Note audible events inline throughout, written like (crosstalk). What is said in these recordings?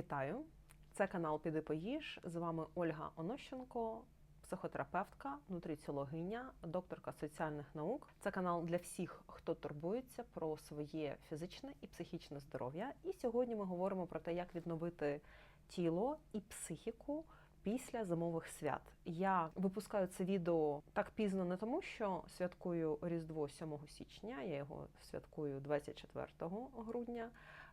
Вітаю! Це канал Піди Поїж. З вами Ольга Онощенко, психотерапевтка, нутриціологиня, докторка соціальних наук. Це канал для всіх, хто турбується про своє фізичне і психічне здоров'я. І сьогодні ми говоримо про те, як відновити тіло і психіку. Після зимових свят я випускаю це відео так пізно, не тому, що святкую Різдво 7 січня, я його святкую 24 грудня.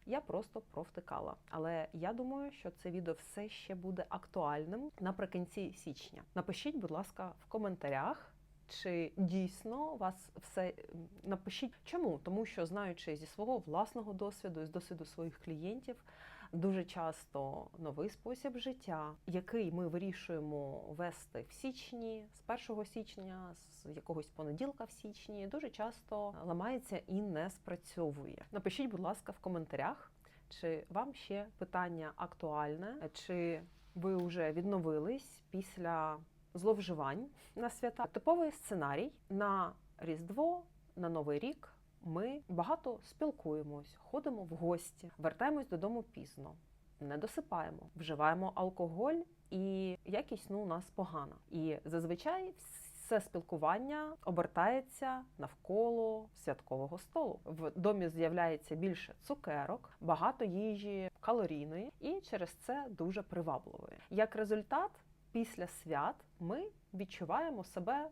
Я просто провтикала. Але я думаю, що це відео все ще буде актуальним наприкінці січня. Напишіть, будь ласка, в коментарях. Чи дійсно вас все напишіть чому? Тому що знаючи зі свого власного досвіду, і з досвіду своїх клієнтів, дуже часто новий спосіб життя, який ми вирішуємо вести в січні, з 1 січня, з якогось понеділка в січні, дуже часто ламається і не спрацьовує. Напишіть, будь ласка, в коментарях, чи вам ще питання актуальне, чи ви вже відновились після зловживань на свята. Типовий сценарій на Різдво, на Новий рік. Ми багато спілкуємось, ходимо в гості, вертаємось додому пізно, не досипаємо, вживаємо алкоголь, і якість ну, у нас погана. І зазвичай все спілкування обертається навколо святкового столу. В домі з'являється більше цукерок, багато їжі калорійної, і через це дуже привабливої. Як результат, після свят ми відчуваємо себе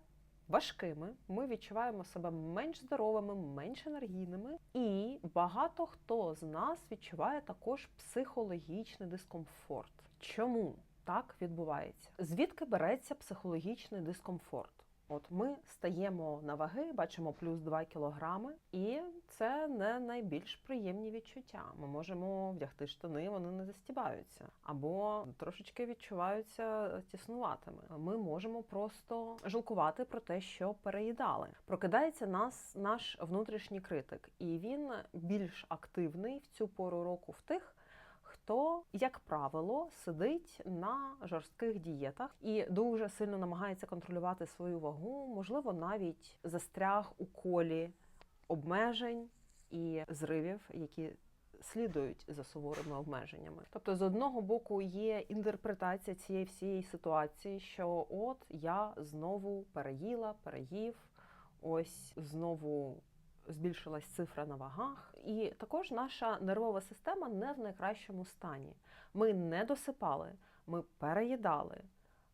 важкими, ми відчуваємо себе менш здоровими, менш енергійними, і багато хто з нас відчуває також психологічний дискомфорт. Чому так відбувається? Звідки береться психологічний дискомфорт? От ми стаємо на ваги, бачимо плюс 2 кілограми, і це не найбільш приємні відчуття. Ми можемо вдягти штани, вони не застібаються, або трошечки відчуваються тіснуватими. Ми можемо просто жалкувати про те, що переїдали. Прокидається нас наш внутрішній критик, і він більш активний в цю пору року в тих хто, як правило, сидить на жорстких дієтах і дуже сильно намагається контролювати свою вагу, можливо, навіть застряг у колі обмежень і зривів, які слідують за суворими обмеженнями. Тобто, з одного боку, є інтерпретація цієї всієї ситуації, що от я знову переїла, переїв, ось знову збільшилась цифра на вагах, і також наша нервова система не в найкращому стані. Ми не досипали, ми переїдали,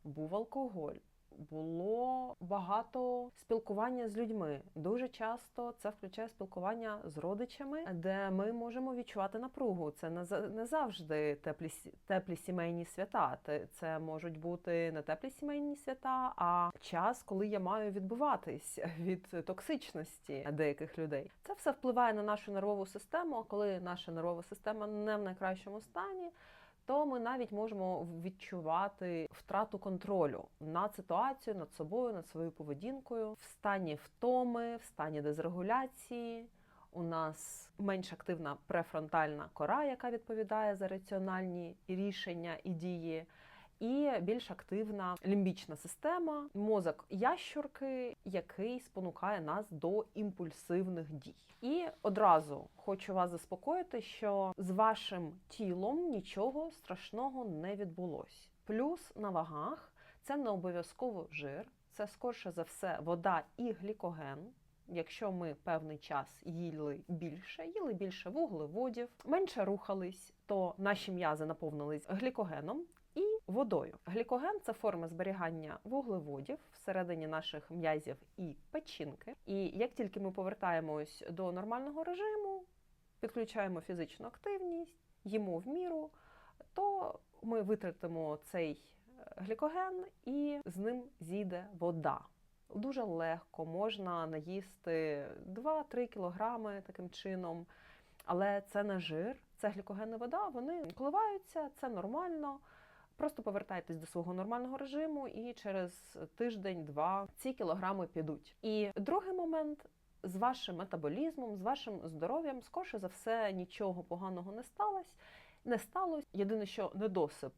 був алкоголь. Було багато спілкування з людьми. Дуже часто це включає спілкування з родичами, де ми можемо відчувати напругу. Це не завжди теплі теплі сімейні свята. Це можуть бути не теплі сімейні свята, а час, коли я маю відбуватись (laughs) від токсичності деяких людей. Це все впливає на нашу нервову систему. А коли наша нервова система не в найкращому стані то ми навіть можемо відчувати втрату контролю над ситуацією, над собою, над своєю поведінкою, в стані втоми, в стані дезрегуляції. У нас менш активна префронтальна кора, яка відповідає за раціональні рішення і дії і більш активна лімбічна система, мозок ящурки, який спонукає нас до імпульсивних дій. І одразу хочу вас заспокоїти, що з вашим тілом нічого страшного не відбулось. Плюс на вагах це не обов'язково жир, це скорше за все вода і глікоген. Якщо ми певний час їли більше, їли більше вуглеводів, менше рухались, то наші м'язи наповнились глікогеном, водою. Глікоген це форма зберігання вуглеводів всередині наших м'язів і печінки. І як тільки ми повертаємось до нормального режиму, підключаємо фізичну активність, їмо в міру, то ми витратимо цей е, глікоген і з ним зійде вода. Дуже легко можна наїсти 2-3 кілограми таким чином, але це не жир, це глікогенна вода, вони коливаються, це нормально. Просто повертайтесь до свого нормального режиму, і через тиждень-два ці кілограми підуть. І другий момент. З вашим метаболізмом, з вашим здоров'ям, скорше за все, нічого поганого не сталося. Не сталося. Єдине, що недосип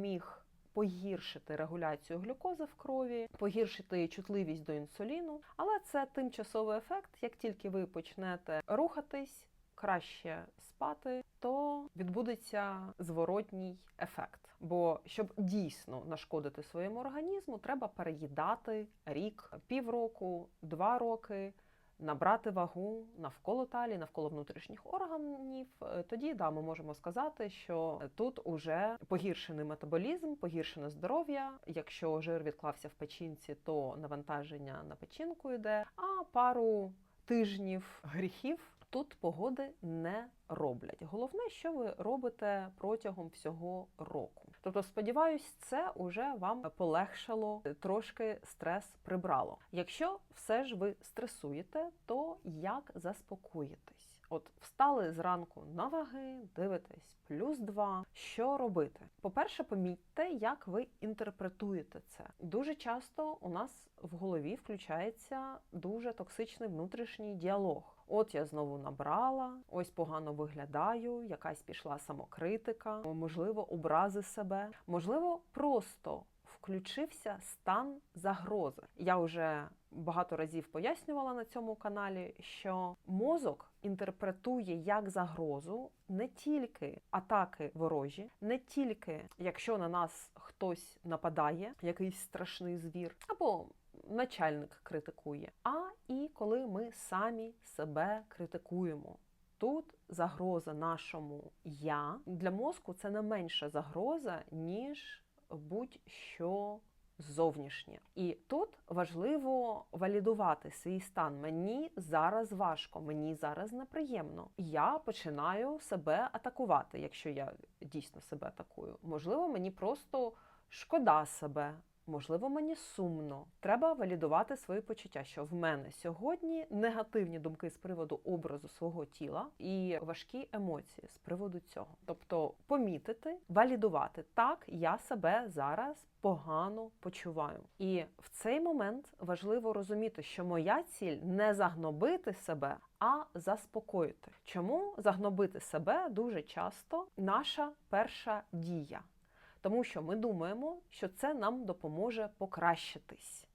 міг погіршити регуляцію глюкози в крові, погіршити чутливість до інсуліну. Але це тимчасовий ефект. Як тільки ви почнете рухатись, краще спати, то відбудеться зворотній ефект. Бо щоб дійсно нашкодити своєму організму, треба переїдати рік, півроку, два роки. Набрати вагу навколо талії, навколо внутрішніх органів, Е, тоді да, ми можемо сказати, що тут уже погіршений метаболізм, погіршене здоров'я. Якщо жир відклався в печінці, то навантаження на печінку йде. А пару тижнів гріхів тут погоди не роблять. Головне, що ви робите протягом всього року. Тобто, сподіваюсь, це уже вам полегшало трошки стрес прибрало. Якщо все ж ви стресуєте, то як заспокоїтесь? От встали зранку на ваги, дивитесь плюс два. Що робити? По-перше, помітьте, як ви інтерпретуєте це. Дуже часто у нас в голові включається дуже токсичний внутрішній діалог. От я знову набрала, ось погано виглядаю, якась пішла самокритика, можливо, образи себе, можливо, просто включився стан загрози. Я вже багато разів пояснювала на цьому каналі, що мозок інтерпретує як загрозу не тільки атаки ворожі, не тільки якщо на нас хтось нападає, якийсь страшний звір, або начальник критикує, а і коли ми самі себе критикуємо. Тут загроза нашому я для мозку це не менша загроза, ніж будь-що зовнішнє. І тут важливо валідувати свій стан. Мені зараз важко, мені зараз неприємно. Я починаю себе атакувати, якщо я дійсно себе атакую. Можливо, мені просто шкода себе. Можливо, мені сумно. Треба валідувати свої почуття, що в мене сьогодні негативні думки з приводу образу свого тіла і важкі емоції з приводу цього. Тобто помітити, валідувати так, я себе зараз погано почуваю. І в цей момент важливо розуміти, що моя ціль не загнобити себе, а заспокоїти. Чому загнобити себе дуже часто наша перша дія? Тому що ми думаємо, що це нам допоможе покращитись,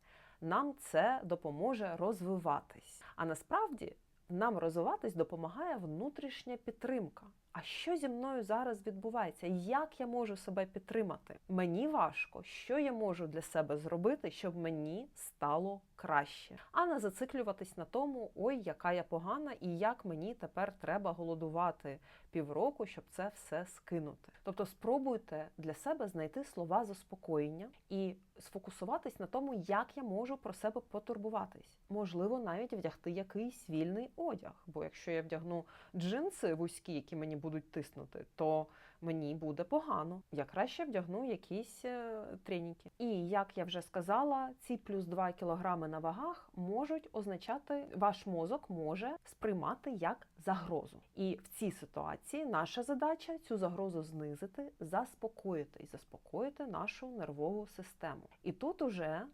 нам це допоможе розвиватись. А насправді нам розвиватись допомагає внутрішня підтримка. А що зі мною зараз відбувається? Як я можу себе підтримати? Мені важко, що я можу для себе зробити, щоб мені стало краще, а не зациклюватись на тому, ой, яка я погана, і як мені тепер треба голодувати півроку, щоб це все скинути. Тобто спробуйте для себе знайти слова заспокоєння і сфокусуватись на тому, як я можу про себе потурбуватись. Можливо, навіть вдягти якийсь вільний одяг. Бо якщо я вдягну джинси вузькі, які мені будуть тиснути, то мені буде погано. Я краще вдягну якісь е, треніки. І як я вже сказала, ці плюс 2 кілограми на вагах можуть означати, ваш мозок може сприймати як загрозу. І в цій ситуації наша задача цю загрозу знизити, заспокоїти і заспокоїти нашу нервову систему. І тут уже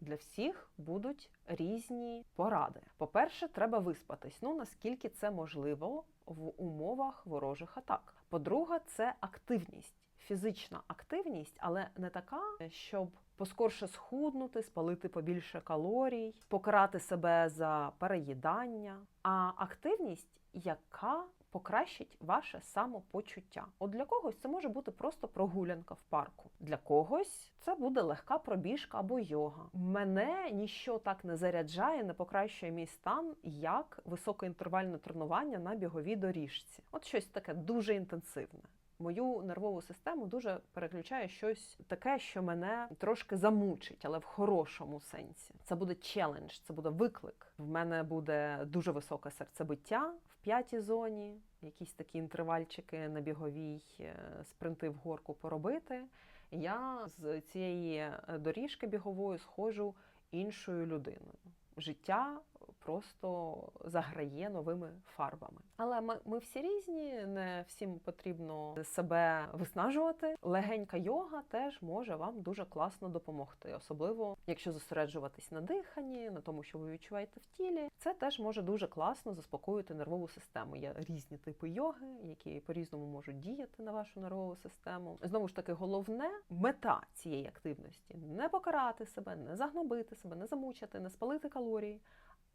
для всіх будуть різні поради. По-перше, треба виспатись. Ну наскільки це можливо в умовах ворожих атак. По-друге, це активність, фізична активність, але не така, щоб поскорше схуднути, спалити побільше калорій, покарати себе за переїдання, а активність, яка покращить ваше самопочуття. От для когось це може бути просто прогулянка в парку. Для когось це буде легка пробіжка або йога. Мене ніщо так не заряджає, не покращує мій стан, як високоінтервальне тренування на біговій доріжці. От щось таке дуже інтенсивне. Мою нервову систему дуже переключає щось таке, що мене трошки замучить, але в хорошому сенсі. Це буде челендж, це буде виклик. В мене буде дуже високе серцебиття п'ятій зоні, якісь такі інтервальчики на біговій е, спринти в горку поробити. Я з цієї доріжки бігової схожу іншою людиною. Життя просто заграє новими фарбами. Але ми, ми всі різні, не всім потрібно себе виснажувати. Легенька йога теж може вам дуже класно допомогти, особливо якщо зосереджуватись на диханні, на тому, що ви відчуваєте в тілі. Це теж може дуже класно заспокоїти нервову систему. Є різні типи йоги, які по-різному можуть діяти на вашу нервову систему. Знову ж таки, головне мета цієї активності не покарати себе, не загнобити себе, не замучити, не спалити калорії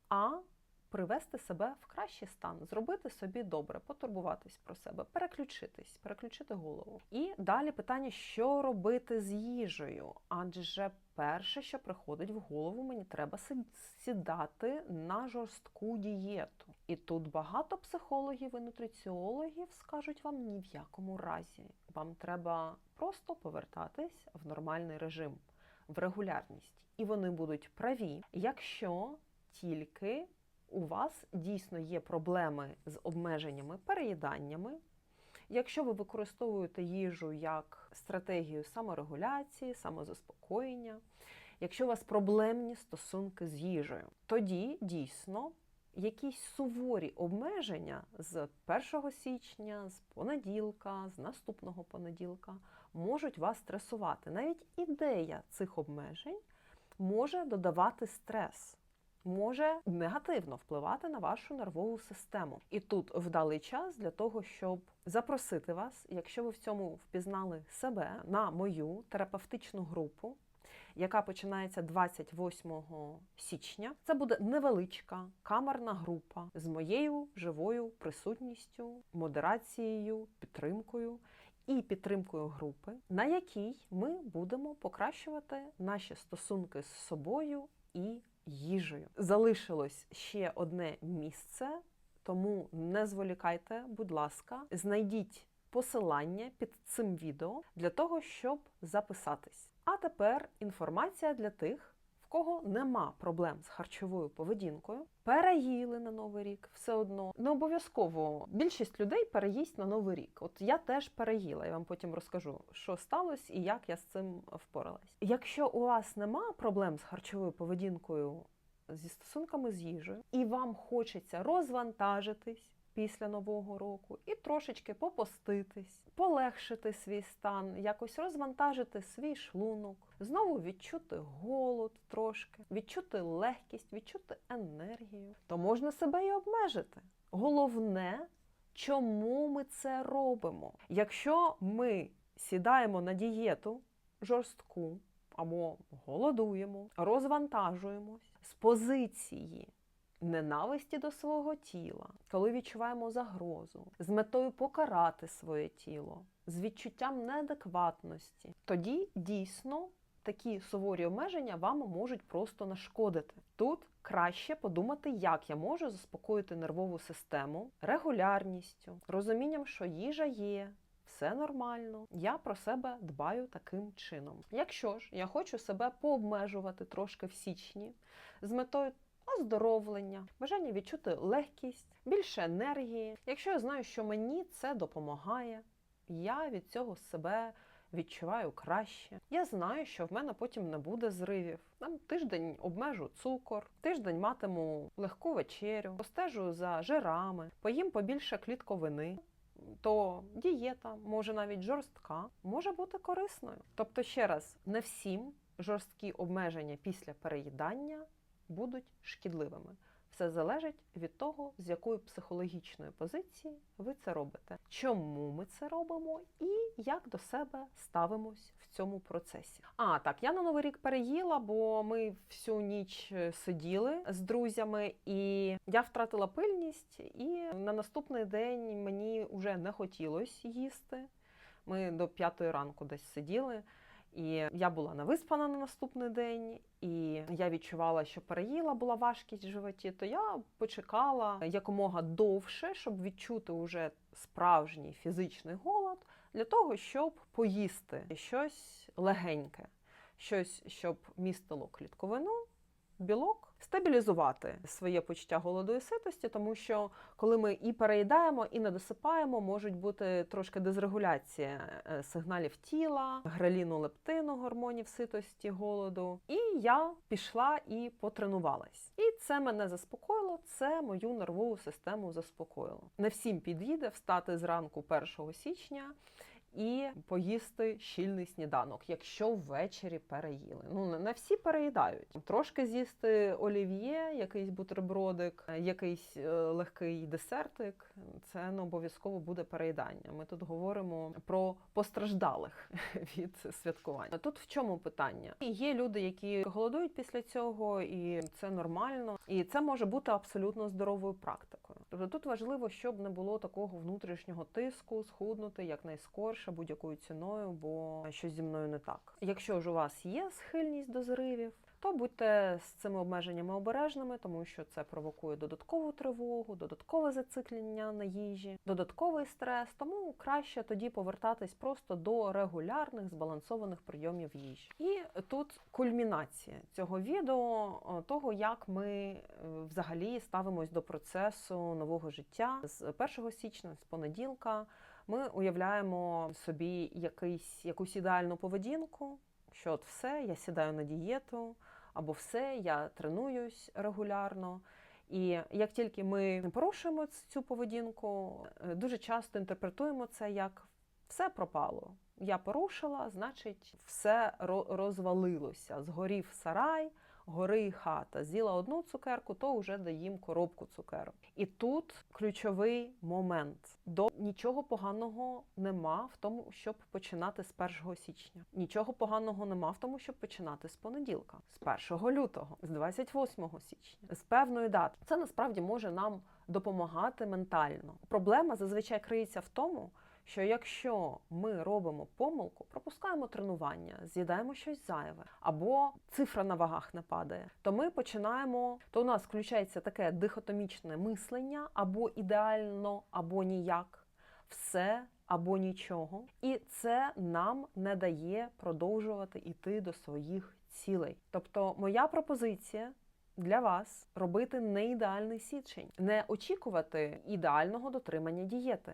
а привести себе в кращий стан, зробити собі добре, потурбуватись про себе, переключитись, переключити голову. І далі питання, що робити з їжею? Адже перше, що приходить в голову, мені треба сідати на жорстку дієту. І тут багато психологів і нутриціологів скажуть вам ні в якому разі. Вам треба просто повертатись в нормальний режим, в регулярність. І вони будуть праві, якщо тільки у вас дійсно є проблеми з обмеженнями, переїданнями. Якщо ви використовуєте їжу як стратегію саморегуляції, самозаспокоєння, якщо у вас проблемні стосунки з їжею, тоді дійсно якісь суворі обмеження з 1 січня, з понеділка, з наступного понеділка можуть вас стресувати. Навіть ідея цих обмежень може додавати стрес. Може негативно впливати на вашу нервову систему. І тут вдалий час для того, щоб запросити вас, якщо ви в цьому впізнали себе, на мою терапевтичну групу, яка починається 28 січня. Це буде невеличка камерна група з моєю живою присутністю, модерацією, підтримкою і підтримкою групи, на якій ми будемо покращувати наші стосунки з собою і їжею. Залишилось ще одне місце, тому не зволікайте, будь ласка, знайдіть посилання під цим відео для того, щоб записатись. А тепер інформація для тих, кого нема проблем з харчовою поведінкою, переїли на новий рік все одно. Не обов'язково більшість людей переїсть на новий рік. От я теж переїла. Я вам потім розкажу, що сталося і як я з цим впоралась. Якщо у вас нема проблем з харчовою поведінкою, зі стосунками з їжею, і вам хочеться розвантажитись. Після нового року і трошечки попоститись, полегшити свій стан, якось розвантажити свій шлунок, знову відчути голод трошки, відчути легкість, відчути енергію, то можна себе і обмежити. Головне, чому ми це робимо? Якщо ми сідаємо на дієту жорстку або голодуємо, розвантажуємось з позиції ненависті до свого тіла, коли відчуваємо загрозу, з метою покарати своє тіло, з відчуттям неадекватності, тоді дійсно такі суворі обмеження вам можуть просто нашкодити. Тут краще подумати, як я можу заспокоїти нервову систему регулярністю, розумінням, що їжа є. Все нормально, я про себе дбаю таким чином. Якщо ж я хочу себе пообмежувати трошки в січні з метою оздоровлення, бажання відчути легкість, більше енергії. Якщо я знаю, що мені це допомагає, я від цього себе відчуваю краще. Я знаю, що в мене потім не буде зривів. Там тиждень обмежу цукор, тиждень матиму легку вечерю, постежу за жирами, поїм побільше клітковини. То дієта, може навіть жорстка, може бути корисною. Тобто, ще раз, не всім жорсткі обмеження після переїдання будуть шкідливими. Все залежить від того, з якої психологічної позиції ви це робите, чому ми це робимо і як до себе ставимось в цьому процесі. А так, я на новий рік переїла, бо ми всю ніч е, сиділи з друзями, і я втратила пильність, і на наступний день мені вже не хотілося їсти. Ми до п'ятої ранку десь сиділи. І я була нависпана на наступний день, і я відчувала, що переїла була важкість в животі. То я почекала якомога довше, щоб відчути уже справжній фізичний голод, для того, щоб поїсти щось легеньке, щось, щоб містило клітковину, білок. Стабілізувати своє почуття голоду і ситості, тому що коли ми і переїдаємо, і не досипаємо, можуть бути трошки дезрегуляція е, сигналів тіла, греліну лептину, гормонів ситості, голоду. І я пішла і потренувалась. І це мене заспокоїло. Це мою нервову систему заспокоїло. Не всім підійде встати зранку 1 січня і поїсти щільний сніданок, якщо ввечері переїли. Ну не- не всі переїдають. Трошки з'їсти олів'є, якийсь бутербродик, якийсь е, легкий десертик. Це не обов'язково буде переїдання. Ми тут говоримо про постраждалих (laughs) від святкування. Тут в чому питання? Є люди, які голодують після цього, і це нормально, і це може бути абсолютно здоровою практикою. Тобто тут важливо, щоб не було такого внутрішнього тиску, схуднути якнайскорше будь-якою ціною, бо щось зі мною не так. Якщо ж у вас є схильність до зривів, то будьте з цими обмеженнями обережними, тому що це провокує додаткову тривогу, додаткове зациклення на їжі, додатковий стрес. Тому краще тоді повертатись просто до регулярних збалансованих прийомів їжі. І тут кульмінація цього відео, того як ми е, взагалі ставимось до процесу нового життя з 1 січня, з понеділка. Ми уявляємо собі якийсь якусь ідеальну поведінку, що от все, я сідаю на дієту, або все, я тренуюсь регулярно. І як тільки ми порушуємо цю поведінку, е, дуже часто інтерпретуємо це як все пропало. Я порушила, значить, все розвалилося. Згорів сарай, гори і хата. З'їла одну цукерку, то вже даїм коробку цукерок. І тут ключовий момент. До нічого поганого нема в тому, щоб починати з 1 січня. Нічого поганого нема в тому, щоб починати з понеділка, з 1 лютого, з 28 січня, з певної дати. Це насправді може нам допомагати ментально. Проблема зазвичай криється в тому, що якщо ми робимо помилку, пропускаємо тренування, з'їдаємо щось зайве, або цифра на вагах не падає, то ми починаємо, то у нас включається таке дихотомічне мислення або ідеально, або ніяк, все або нічого. І це нам не дає продовжувати йти до своїх цілей. Тобто, моя пропозиція. Для вас робити не ідеальний січень, не очікувати ідеального дотримання дієти,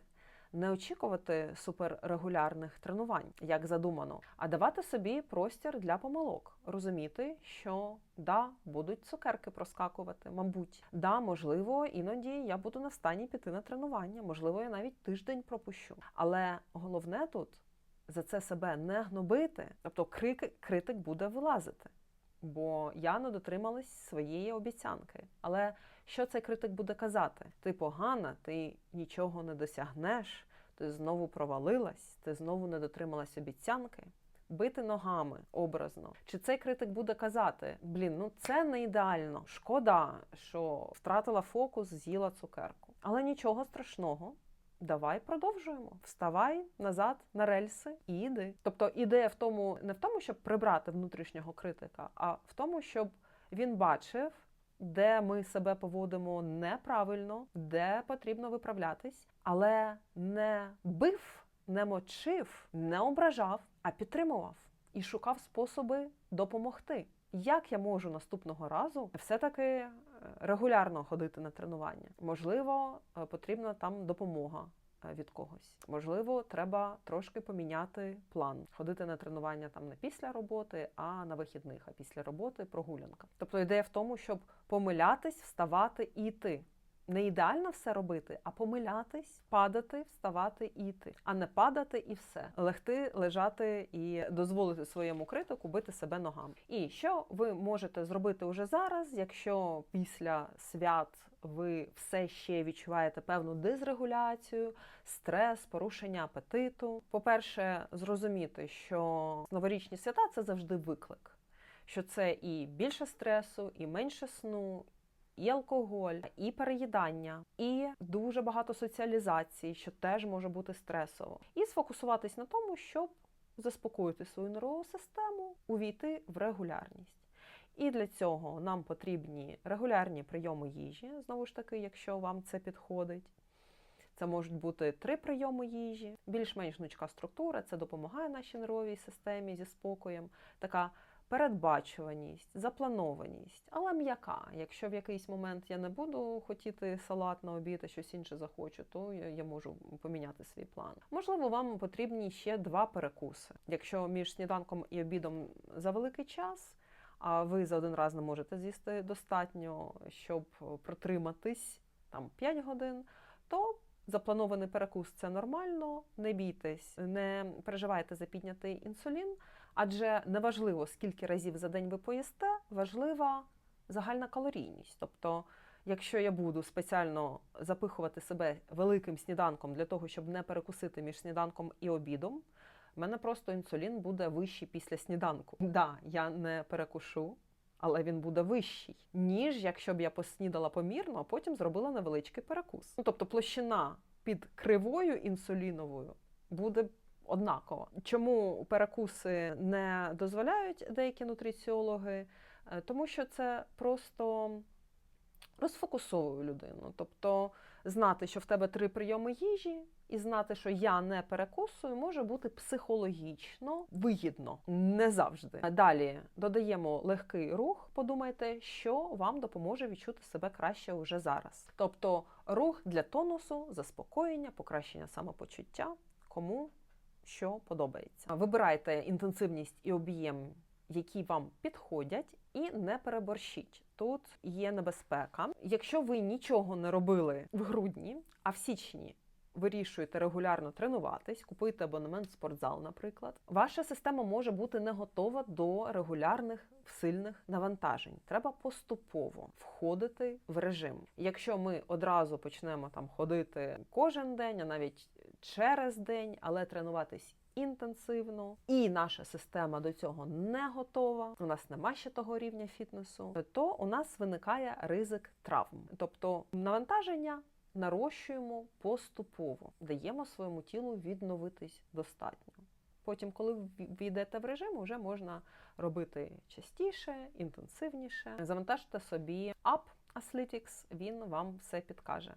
не очікувати суперрегулярних тренувань, як задумано, а давати собі простір для помилок, розуміти, що да, будуть цукерки проскакувати, мабуть, да, можливо, іноді я буду на стані піти на тренування, можливо, я навіть тиждень пропущу. Але головне тут за це себе не гнобити, тобто крик, критик буде вилазити. Бо я не дотрималась своєї обіцянки. Але що цей критик буде казати? Ти погана, ти нічого не досягнеш, ти знову провалилась, ти знову не дотрималась обіцянки. Бити ногами образно. Чи цей критик буде казати: блін, ну це не ідеально. Шкода, що втратила фокус, з'їла цукерку. Але нічого страшного. Давай продовжуємо. Вставай назад на рельси і йди. Тобто ідея в тому не в тому, щоб прибрати внутрішнього критика, а в тому, щоб він бачив, де ми себе поводимо неправильно, де потрібно виправлятись, але не бив, не мочив, не ображав, а підтримував і шукав способи допомогти. Як я можу наступного разу все-таки е, регулярно ходити на тренування? Можливо, е, потрібна там допомога від когось. Можливо, треба трошки поміняти план, ходити на тренування там не після роботи, а на вихідних, а після роботи прогулянка. Тобто ідея в тому, щоб помилятись, вставати і йти. Не ідеально все робити, а помилятись, падати, вставати і йти, а не падати і все, легти, лежати і дозволити своєму критику бити себе ногами. І що ви можете зробити уже зараз, якщо після свят ви все ще відчуваєте певну дизрегуляцію, стрес, порушення апетиту? По-перше, зрозуміти, що новорічні свята це завжди виклик, що це і більше стресу, і менше сну, і алкоголь, і переїдання, і дуже багато соціалізації, що теж може бути стресово. І сфокусуватись на тому, щоб заспокоїти свою нервову систему, увійти в регулярність. І для цього нам потрібні регулярні прийоми їжі, знову ж таки, якщо вам це підходить. Це можуть бути три прийоми їжі, більш-менш гнучка структура, це допомагає нашій нервовій системі зі спокоєм. Така передбачуваність, запланованість, але м'яка. Якщо в якийсь момент я не буду хотіти салат на обід, а щось інше захочу, то я, можу поміняти свій план. Можливо, вам потрібні ще два перекуси. Якщо між сніданком і обідом за великий час, а ви за один раз не можете з'їсти достатньо, щоб протриматись там 5 годин, то Запланований перекус це нормально, не бійтесь, не переживайте за піднятий інсулін, адже неважливо, скільки разів за день ви поїсте, важлива загальна калорійність. Тобто, якщо я буду спеціально запихувати себе великим сніданком для того, щоб не перекусити між сніданком і обідом, в мене просто інсулін буде вищий після сніданку. Да, я не перекушу, але він буде вищий, ніж якщо б я поснідала помірно, а потім зробила невеличкий перекус. Ну, тобто площина під кривою інсуліновою буде однакова. Чому перекуси не дозволяють деякі нутриціологи? Е, Тому що це просто розфокусовує людину. Тобто знати, що в тебе три прийоми їжі, і знати, що я не перекусую, може бути психологічно вигідно, не завжди. Далі додаємо легкий рух. Подумайте, що вам допоможе відчути себе краще вже зараз. Тобто рух для тонусу, заспокоєння, покращення самопочуття, кому що подобається. Вибирайте інтенсивність і об'єм, які вам підходять, і не переборщіть. Тут є небезпека. Якщо ви нічого не робили в грудні, а в січні вирішуєте регулярно тренуватись, купуєте абонемент в спортзал, наприклад, ваша система може бути не готова до регулярних сильних навантажень. Треба поступово входити в режим. Якщо ми одразу почнемо там ходити кожен день, а навіть через день, але тренуватись. Інтенсивно, і наша система до цього не готова. У нас нема ще того рівня фітнесу, то у нас виникає ризик травм. Тобто навантаження нарощуємо поступово, даємо своєму тілу відновитись достатньо. Потім, коли війдете в режим, вже можна робити частіше, інтенсивніше. Завантажте собі App Athletics, він вам все підкаже.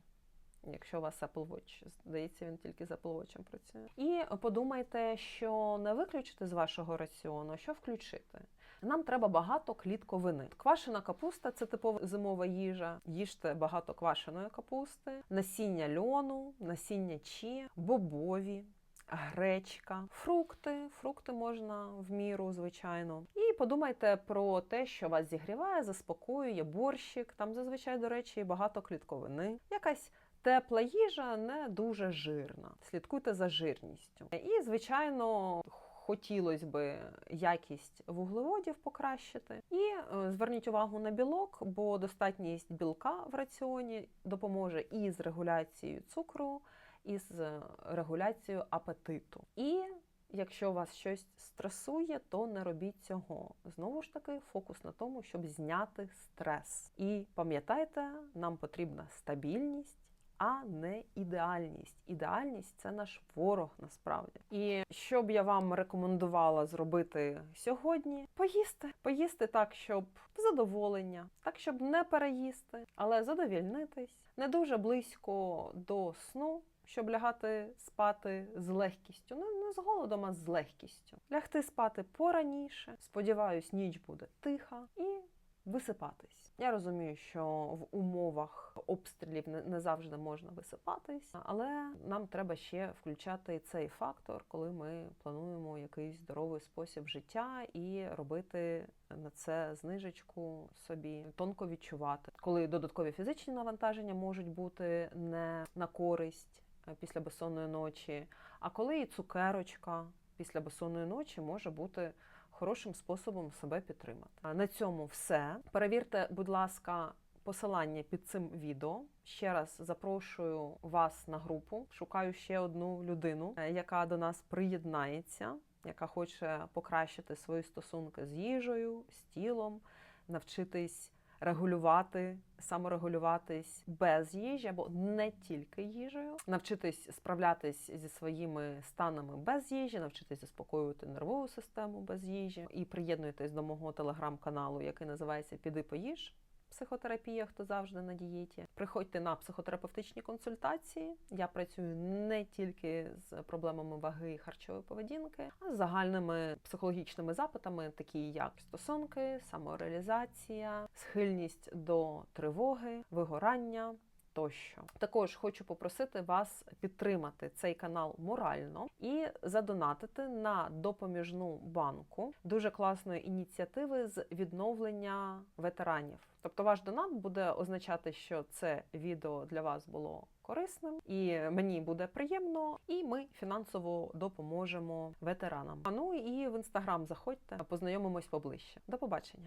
Якщо у вас Apple Watch, здається, він тільки з Apple Watch працює. І подумайте, що не виключити з вашого раціону, що включити. Нам треба багато клітковини. Квашена капуста це типова зимова їжа. Їжте багато квашеної капусти, насіння льону, насіння чі, бобові. Гречка, фрукти, фрукти можна в міру, звичайно. І подумайте про те, що вас зігріває, заспокоює борщик. Там зазвичай, до речі, багато клітковини. Якась тепла їжа не дуже жирна. Слідкуйте за жирністю. І, звичайно, хотілося би якість вуглеводів покращити. І е, зверніть увагу на білок, бо достатність білка в раціоні допоможе і з регуляцією цукру, і з регуляцією апетиту. І Якщо вас щось стресує, то не робіть цього. Знову ж таки, фокус на тому, щоб зняти стрес. І пам'ятайте, нам потрібна стабільність, а не ідеальність. Ідеальність це наш ворог насправді. І що б я вам рекомендувала зробити сьогодні? Поїсти. Поїсти так, щоб задоволення, так, щоб не переїсти, але задовільнитись, не дуже близько до сну. Щоб лягати спати з легкістю, не, не з голодом, а з легкістю. Лягти спати пораніше. Сподіваюсь, ніч буде тиха і висипатись. Я розумію, що в умовах обстрілів не, завжди можна висипатись, але нам треба ще включати цей фактор, коли ми плануємо якийсь здоровий спосіб життя і робити на це знижечку собі тонко відчувати, коли додаткові фізичні навантаження можуть бути не на користь після безсонної ночі, а коли і цукерочка після безсонної ночі може бути хорошим способом себе підтримати. На цьому все. Перевірте, будь ласка, посилання під цим відео. Ще раз запрошую вас на групу. Шукаю ще одну людину, яка до нас приєднається, яка хоче покращити свої стосунки з їжею, з тілом, навчитись регулювати, саморегулюватись без їжі або не тільки їжею, навчитись справлятись зі своїми станами без їжі, навчитись заспокоювати нервову систему без їжі. І приєднуйтесь до мого телеграм-каналу, який називається Піди поїж. Психотерапія, хто завжди на дієті. Приходьте на психотерапевтичні консультації. Я працюю не тільки з проблемами ваги і харчової поведінки, а з загальними психологічними запитами, такі як стосунки, самореалізація, схильність до тривоги, вигорання. Тощо також хочу попросити вас підтримати цей канал морально і задонатити на допоміжну банку дуже класної ініціативи з відновлення ветеранів. Тобто, ваш донат буде означати, що це відео для вас було корисним, і мені буде приємно, і ми фінансово допоможемо ветеранам. А ну і в інстаграм заходьте, познайомимось поближче. До побачення.